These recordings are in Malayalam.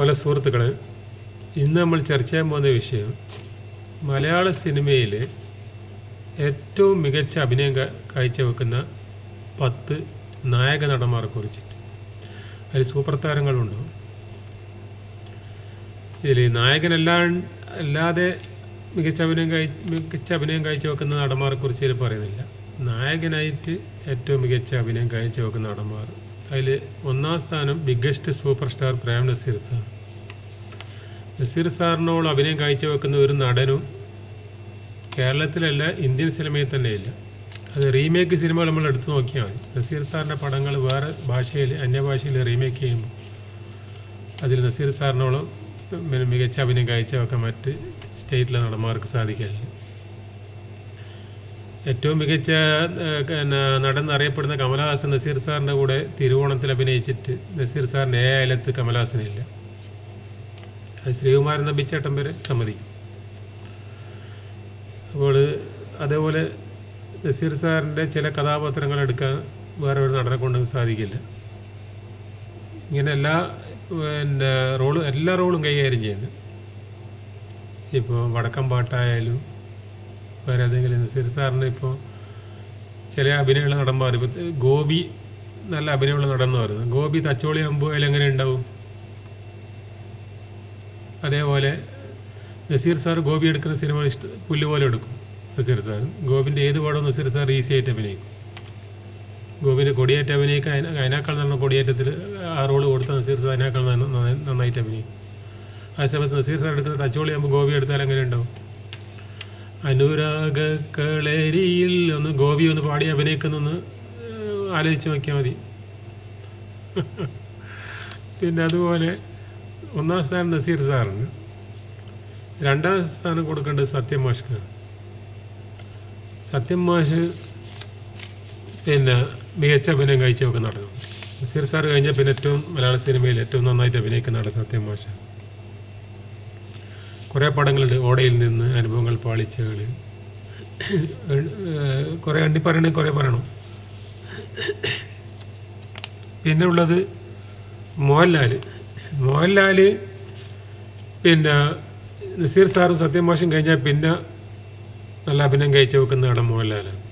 ഓല സുഹൃത്തുക്കളെ ഇന്ന് നമ്മൾ ചർച്ച ചെയ്യാൻ പോകുന്ന വിഷയം മലയാള സിനിമയിൽ ഏറ്റവും മികച്ച അഭിനയം കാഴ്ച കാഴ്ചവെക്കുന്ന പത്ത് നായക നടന്മാരെ കുറിച്ചിട്ട്. അതിൽ സൂപ്പർ താരങ്ങളുണ്ട്. ഇതിൽ നായകനല്ലാ അല്ലാതെ മികച്ച അഭിനയം മികച്ച അഭിനയം കാഴ്ചവെക്കുന്ന നടന്മാരെ കുറിച്ച് ഇതിൽ പറയുന്നില്ല. നായകനായിട്ട് ഏറ്റവും മികച്ച അഭിനയം കാഴ്ചവെക്കുന്ന നടന്മാർ അതിൽ ഒന്നാം സ്ഥാനം biggest super star Prem Nazir sir. Nazir സാറിനോട് അഭിനയം കാഴ്ചവെക്കുന്ന ഒരു നടനും കേരളത്തിലല്ല ഇന്ത്യൻ സിനിമയിൽ തന്നെയില്ല. അത് റീമേക്ക് സിനിമകൾ നമ്മൾ എടുത്തു നോക്കിയാൽ മതി. നസീർ സാറിന്റെ പടങ്ങൾ വേറെ ഭാഷയിൽ അന്യഭാഷയിൽ റീമേക്ക് ചെയ്യുമ്പോൾ അതിൽ നസീർ സാറിനോളം മികച്ച അഭിനയം കാഴ്ചവെക്കാൻ മറ്റ് സ്റ്റേറ്റിലെ നടന്മാർക്ക് സാധിക്കില്ല. ഏറ്റവും മികച്ച നടൻ അറിയപ്പെടുന്ന കമലഹാസൻ നസീർ സാറിന്റെ കൂടെ തിരുവോണത്തിൽ അഭിനയിച്ചിട്ട് നസീർ സാറിന്റെ ഏ അയലത്ത് കമലഹാസനില്ല അത് ശ്രീകുമാരൻ നമ്പിച്ചേട്ടൻ വരെ സമ്മതിക്കും. അപ്പോൾ അതേപോലെ നസീർ സാറിന്റെ ചില കഥാപാത്രങ്ങൾ എടുക്കാൻ വേറെ ഒരു നടനെ കൊണ്ട് സാധിക്കില്ല. ഇങ്ങനെ എല്ലാ പിന്നെ റോളും എല്ലാ റോളും കൈകാര്യം ചെയ്യുന്നു. ഇപ്പോൾ വടക്കം പാട്ടായാലും വേറെ ഏതെങ്കിലും നസീർ സാറിന് ഇപ്പോൾ ചില അഭിനയമുള്ള നടന്മാർ ഇപ്പോൾ ഗോപി നല്ല അഭിനയമുള്ള പറയുന്നത് ഗോപി തച്ചോളി ആകുമ്പോൾ എങ്ങനെ ഉണ്ടാവും? അതേപോലെ നസീർ സാർ ഗോപി എടുക്കുന്ന സിനിമ ഇഷ്ട പുല്ല് പോലെ എടുക്കും നസീർ സാർ. ഗോപിന്റെ ഏത് പാടവും നസീർ സാർ ഈസി ആയിട്ട് അഭിനയിക്കും. ഗോപിന്റെ കൊടിയേറ്റ അഭിനയിക്കാൻ അതിന- അതിനേക്കാൾ നല്ല കൊടിയേറ്റത്തിൽ ആ റോൾ കൊടുത്ത നസീർ സാർ അതിനേക്കാൾ നന്ന- നന്നായി- നന്നായിട്ട് അഭിനയിക്കും. ആ സമയത്ത് നസീർ സാർ എടുക്കുന്ന തച്ചോളി ആകുമ്പോൾ ഗോപി എടുത്താൽ എങ്ങനെ ഉണ്ടാവും? അനുരാഗ കളരിയിൽ ഒന്ന് ഗോപി ഒന്ന് പാടി അഭിനയിക്കുന്നൊന്ന് ആലോചിച്ച് നോക്കിയാൽ മതി. പിന്നെ അതുപോലെ ഒന്നാം സ്ഥാനം നസീർ സാറിന് രണ്ടാം സ്ഥാനം കൊടുക്കേണ്ടത് സത്യം മാഷ്ക്കാണ്. സത്യം മാഷ് പിന്നെ മികച്ച അഭിനയം കാഴ്ചവെക്കുന്ന നടന്നു നസീർ സാർ കഴിഞ്ഞാൽ പിന്നെ ഏറ്റവും മലയാള സിനിമയിൽ ഏറ്റവും നന്നായിട്ട് അഭിനയിക്കുന്ന നടൻ സത്യം മാഷാണ് കുറേ പടങ്ങളുണ്ട്. ഓടയിൽ നിന്ന് അനുഭവങ്ങൾ പാളിച്ചകൾ കുറേ അണ്ടി പറയണേ കുറേ പറയണം. പിന്നെ ഉള്ളത് മോഹൻലാൽ മോഹൻലാൽ പിന്നെ നസീർ സാറും സത്യം മാഷും കഴിഞ്ഞാൽ പിന്നെ നല്ല അഭിനയം കഴിച്ച് വെക്കുന്ന ഇടം മോഹൻലാലാണ്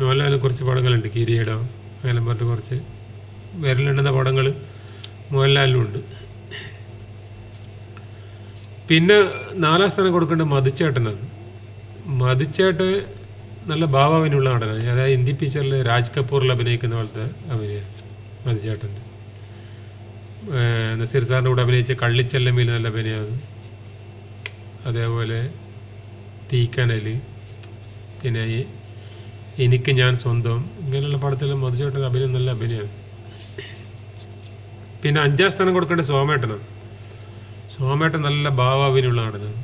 മോഹൻലാലിന് കുറച്ച് പടങ്ങളുണ്ട്. കിരീടം അങ്ങനെ പറഞ്ഞിട്ട് കുറച്ച്. വിരലിടുന്ന പടങ്ങൾ മോഹൻലാലിനുണ്ട്. പിന്നെ നാലാം സ്ഥാനം കൊടുക്കേണ്ടത് മധുച്ചേട്ടനാണ് മധുച്ചേട്ടൻ നല്ല ഭാവാവിനുള്ള നടനാണ്. അതായത് ഹിന്ദി പിക്ചറിൽ രാജ് കപൂറിൽ അഭിനയിക്കുന്ന പോലത്തെ അഭിനയ മധുച്ചേട്ടന്റെ നസീർ സാറിന്റെ കൂടെ അഭിനയിച്ച കള്ളിച്ചെല്ലമ്മയിൽ നല്ല അഭിനയമാണ്. അതേപോലെ തീക്കനൽ പിന്നെ എനിക്ക് ഞാൻ സ്വന്തം ഇങ്ങനെയുള്ള പടത്തിൽ മധുചേട്ടന്റെ അഭിനയം നല്ല അഭിനയമാണ്. പിന്നെ അഞ്ചാം സ്ഥാനം കൊടുക്കേണ്ടത് സോമേട്ടനാണ്. സോമേട്ടൻ നല്ല ഭാവാഭിനുള്ള നടനാണ്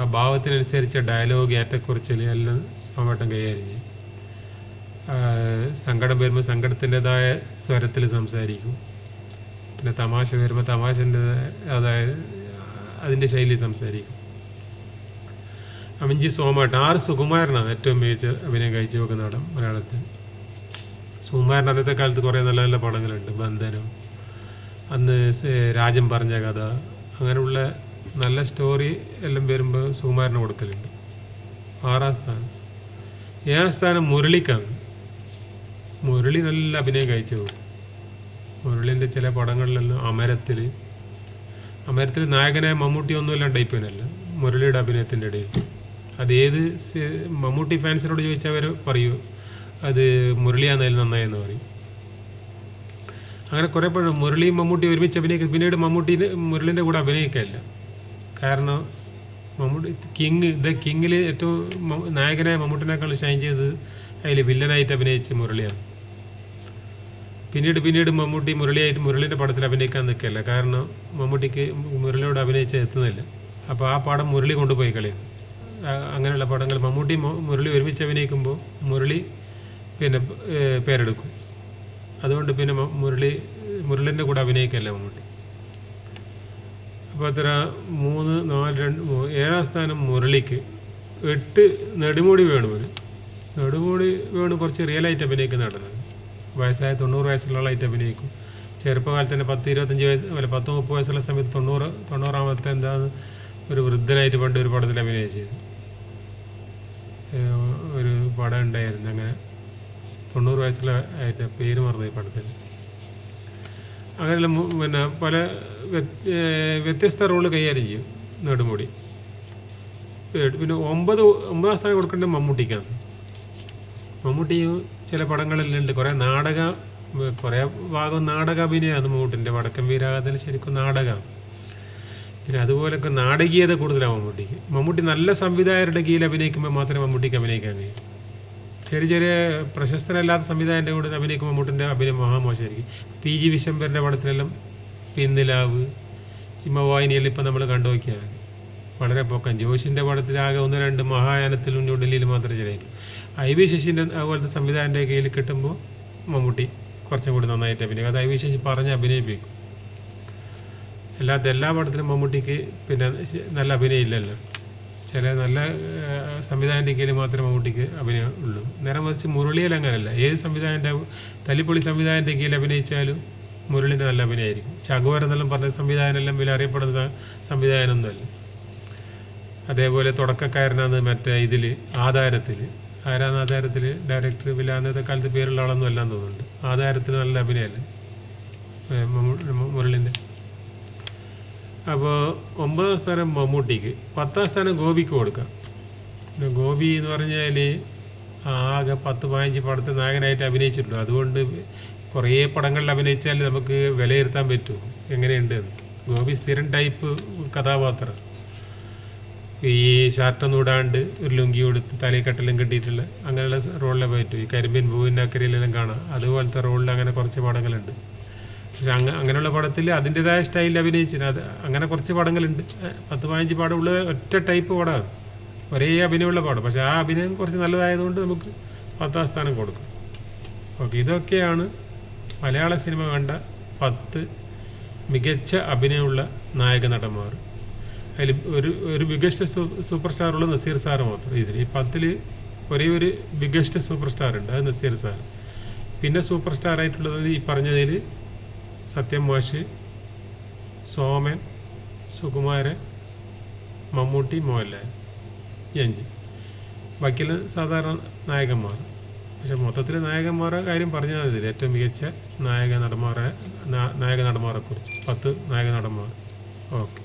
ആ ഭാവത്തിനനുസരിച്ച ഡയലോഗ് ഏറ്റക്കുറിച്ചിൽ എല്ലാം സോമേട്ടൻ കൈകാര്യം സങ്കടം വരുമ്പോൾ സങ്കടത്തിന്റെതായ സ്വരത്തിൽ സംസാരിക്കും. പിന്നെ തമാശ വരുമ്പോൾ തമാശന്റെ അതായത് അതിന്റെ ശൈലി സംസാരിക്കും. അമിഞ്ചി സോമാട്ട് ആറ് സുകുമാരനാണ് ഏറ്റവും മികച്ച അഭിനയം കഴിച്ചു വെക്കുന്ന നടൻ മലയാളത്തിൽ. സുകുമാരൻ അന്നത്തെ കാലത്ത് കുറേ നല്ല നല്ല പടങ്ങളുണ്ട്. ബന്ധനം. അന്ന് രാജൻ പറഞ്ഞ കഥ അങ്ങനെയുള്ള നല്ല സ്റ്റോറി എല്ലാം വരുമ്പോൾ സുകുമാരന് കൊടുക്കലുണ്ട്. ആറാം സ്ഥാനം. ഏഴാം സ്ഥാനം മുരളിക്കാണ്. മുരളി നല്ല അഭിനയം കഴിച്ചു പോകും മുരളിന്റെ ചില പടങ്ങളിലെല്ലാം അമരത്തിൽ അമരത്തിൽ നായകനെ മമ്മൂട്ടി ഒന്നുമില്ല ടൈപ്പിനല്ല മുരളിയുടെ അഭിനയത്തിന്റെ ഇടയിൽ. അത് ഏത് മമ്മൂട്ടി ഫാൻസിനോട് ചോദിച്ചാൽ അവർ പറയൂ അത് മുരളിയാന്നതിൽ നന്നായെന്ന് പറയും. അങ്ങനെ കുറേ പഴം മുരളിയും മമ്മൂട്ടി ഒരുമിച്ച് അഭിനയിക്കും പിന്നീട് മമ്മൂട്ടി മുരളിന്റെ കൂടെ അഭിനയിക്കാനില്ല കാരണം മമ്മൂട്ടി കിങ് ദ കിങ്ങിൽ ഏറ്റവും നായകനായ മമ്മൂട്ടിനേക്കാൾ ഷൈൻ ചെയ്തത് അതിൽ വില്ലനായിട്ട് അഭിനയിച്ച മുരളിയാണ്. പിന്നീട് പിന്നീട് മമ്മൂട്ടി മുരളിയായിട്ട് മുരളിന്റെ പടത്തിൽ അഭിനയിക്കാൻ നിൽക്കില്ല കാരണം മമ്മൂട്ടിക്ക് മുരളിയോട് അഭിനയിച്ച് എത്തുന്നില്ല. അപ്പോൾ ആ പടം മുരളി കൊണ്ടുപോയി കളയും. അങ്ങനെയുള്ള പടങ്ങൾ മമ്മൂട്ടി മുരളി ഒരുമിച്ച് അഭിനയിക്കുമ്പോൾ മുരളി പിന്നെ പേരെടുക്കും. അതുകൊണ്ട് പിന്നെ മുരളി മുരളിന്റെ കൂടെ അഭിനയിക്കല്ലേ മമ്മൂട്ടി? അപ്പോൾ അത്ര മൂന്ന് നാല് രണ്ട് ഏഴാം സ്ഥാനം മുരളിക്ക് എട്ട് നെടുമുടി വേണുവിന് നെടുമുടി വേണു കുറച്ച് റിയലായിട്ട് അഭിനയിക്കുന്ന നടനാണ്. വയസ്സായ തൊണ്ണൂറ് വയസ്സുള്ള ആളായിട്ട് അഭിനയിക്കും. ചെറുപ്പകാലത്ത് തന്നെ പത്ത് ഇരുപത്തഞ്ച് വയസ്സ് അല്ല പത്ത് മുപ്പത് വയസ്സുള്ള സമയത്ത് തൊണ്ണൂറ് തൊണ്ണൂറാമത്തെ എന്താണ് ഒരു വൃദ്ധനായിട്ട് പണ്ട് ഒരു പടത്തിൽ അഭിനയിച്ചത് ഒരു പടം ഉണ്ടായിരുന്നു അങ്ങനെ. തൊണ്ണൂറ് വയസ്സിലെ ആയിട്ട് പേര് മറന്നു ഈ പടത്തിൽ അങ്ങനെയുള്ള പിന്നെ പല വ്യത്യസ്ത റോൾ കൈകാര്യം ചെയ്യും നെടുമുടി. പിന്നെ ഒമ്പത് ഒമ്പതാം സ്ഥാനം കൊടുക്കേണ്ടത് മമ്മൂട്ടിക്കാണ്. മമ്മൂട്ടി ചില പടങ്ങളിലുണ്ട് കുറേ നാടക കുറേ ഭാഗം നാടക അഭിനയമാണ് മമ്മൂട്ടിന്റെ. വടക്കൻ വീരാഗത്തിന് ശരിക്കും നാടകമാണ് പിന്നെ അതുപോലൊക്കെ നാടകീയത കൂടുതലാണ് മമ്മൂട്ടിക്ക്. മമ്മൂട്ടി നല്ല സംവിധായകരുടെ കീഴിൽ അഭിനയിക്കുമ്പോൾ മാത്രമേ മമ്മൂട്ടിക്ക് അഭിനയിക്കാൻ കഴിയൂ. ചെറിയ ചെറിയ പ്രശസ്തനല്ലാത്ത സംവിധായകന്റെ കൂടെ അഭിനയിക്കുമ്പോൾ മമ്മൂട്ടിന്റെ അഭിനയം മഹാമോശമായിരിക്കും. പി ജി വിശംബരന്റെ പടത്തിലെല്ലാം പിന്നിലാവ് ഹിമവാഹിനിയെല്ലാം ഇപ്പം നമ്മൾ കണ്ടു വളരെ പൊക്കം. ജോഷിന്റെ പടത്തിലാകെ ഒന്ന് രണ്ട് മഹായാനത്തിലും ന്യൂഡൽഹിയിൽ മാത്രമേ ശരിയായിട്ടു ഐ വി ശശിന്റെ അതുപോലത്തെ സംവിധാനന്റെ കയ്യിൽ കിട്ടുമ്പോൾ മമ്മൂട്ടി കുറച്ചും കൂടി നന്നായിട്ട് അഭിനയിക്കും. അത് ഐ വി ശശി പറഞ്ഞ് അഭിനയിപ്പിക്കും. അല്ലാത്ത എല്ലാ പടത്തിലും മമ്മൂട്ടിക്ക് പിന്നെ നല്ല അഭിനയം ഇല്ലല്ലോ. ചില നല്ല സംവിധാനന്റെ കീഴിൽ മാത്രമേ മമ്മൂട്ടിക്ക് അഭിനയം ഉള്ളൂ. നേരെ മറിച്ച് മുരളിയിൽ അങ്ങനെയല്ല ഏത് സംവിധാനന്റെ തല്ലിപ്പൊളി സംവിധാനന്റെ കീഴിൽ അഭിനയിച്ചാലും മുരളിന്റെ നല്ല അഭിനയമായിരിക്കും. ചകുവർ എന്നെല്ലാം പറഞ്ഞ സംവിധാനമെല്ലാം വില അറിയപ്പെടുന്ന സംവിധാനമൊന്നുമല്ല. അതേപോലെ തുടക്കക്കാരനാണ് മറ്റേ ഇതിൽ ആധാരത്തിൽ. ആരാണ് ആധാരത്തിൽ? ഡയറക്ടർ വില അന്നത്തെ കാലത്ത് പേരുള്ള ആളൊന്നും അല്ലാന്ന് തോന്നുന്നുണ്ട്. ആധാരത്തിൽ നല്ല അഭിനയമല്ലേ? മുരളിന്റെ അപ്പോൾ ഒമ്പതാം സ്ഥാനം മമ്മൂട്ടിക്ക് പത്താം സ്ഥാനം ഗോപിക്ക് കൊടുക്കാം. ഗോപി എന്ന് പറഞ്ഞാൽ ആകെ പത്ത് പതിനഞ്ച് പടത്തിൽ നായകനായിട്ട് അഭിനയിച്ചിട്ടുള്ളൂ അതുകൊണ്ട് കുറേ പടങ്ങളിൽ അഭിനയിച്ചാൽ നമുക്ക് വിലയിരുത്താൻ പറ്റും. എങ്ങനെയുണ്ട് ഗോപി സ്ഥിരം ടൈപ്പ് കഥാപാത്രം. ഈ ഷർട്ടൊന്നും ഇടാണ്ട് ഒരു ലുങ്കി കൊടുത്ത് തലയിക്കെട്ടെല്ലാം കെട്ടിയിട്ടുള്ള അങ്ങനെയുള്ള റോളിലെ പറ്റും. ഈ കരിമ്പിൻ പൂവിന്റെ അക്കരയിലെല്ലാം കാണാം. അതുപോലത്തെ റോളിൽ അങ്ങനെ കുറച്ച് പടങ്ങളുണ്ട്. പക്ഷെ അങ്ങ അങ്ങനെയുള്ള പടത്തിൽ അതിന്റെതായ സ്റ്റൈലിൽ അഭിനയിച്ചിന് അത് അങ്ങനെ കുറച്ച് പടങ്ങളുണ്ട്. പത്ത് പതിനഞ്ച് പടം ഉള്ളത് ഒറ്റ ടൈപ്പ് പടമാണ്. ഒരേ അഭിനയമുള്ള പടം. പക്ഷെ ആ അഭിനയം കുറച്ച് നല്ലതായതുകൊണ്ട് നമുക്ക് പത്താം സ്ഥാനം കൊടുക്കും. ഓക്കെ ഇതൊക്കെയാണ് മലയാള സിനിമ കണ്ട പത്ത് മികച്ച അഭിനയമുള്ള നായക നടന്മാർ. അതിൽ ഒരു ഒരു ബിഗസ്റ്റ് സൂപ്പർ സ്റ്റാറുള്ള നസീർ സാർ മാത്രം. ഇതിൽ ഈ പത്തിൽ ഒരേ ഒരു ബിഗസ്റ്റ് സൂപ്പർ സ്റ്റാർ ഉണ്ട്. അത് നസീർ സാർ. പിന്നെ സൂപ്പർ സ്റ്റാർ ആയിട്ടുള്ളത് ഈ പറഞ്ഞതിൽ സത്യം വാശി സോമൻ സുകുമാരൻ മമ്മൂട്ടി മോഹൻലാൽ എഞ്ചി വക്കീൽ സാധാരണ നായകന്മാർ. പക്ഷെ മൊത്തത്തിൽ നായകന്മാരെ കാര്യം പറഞ്ഞാൽ മതി. ഏറ്റവും മികച്ച നായക നടന്മാരെ നായക നടന്മാരെ കുറിച്ച് പത്ത് നായക നടന്മാർ. ഓക്കെ.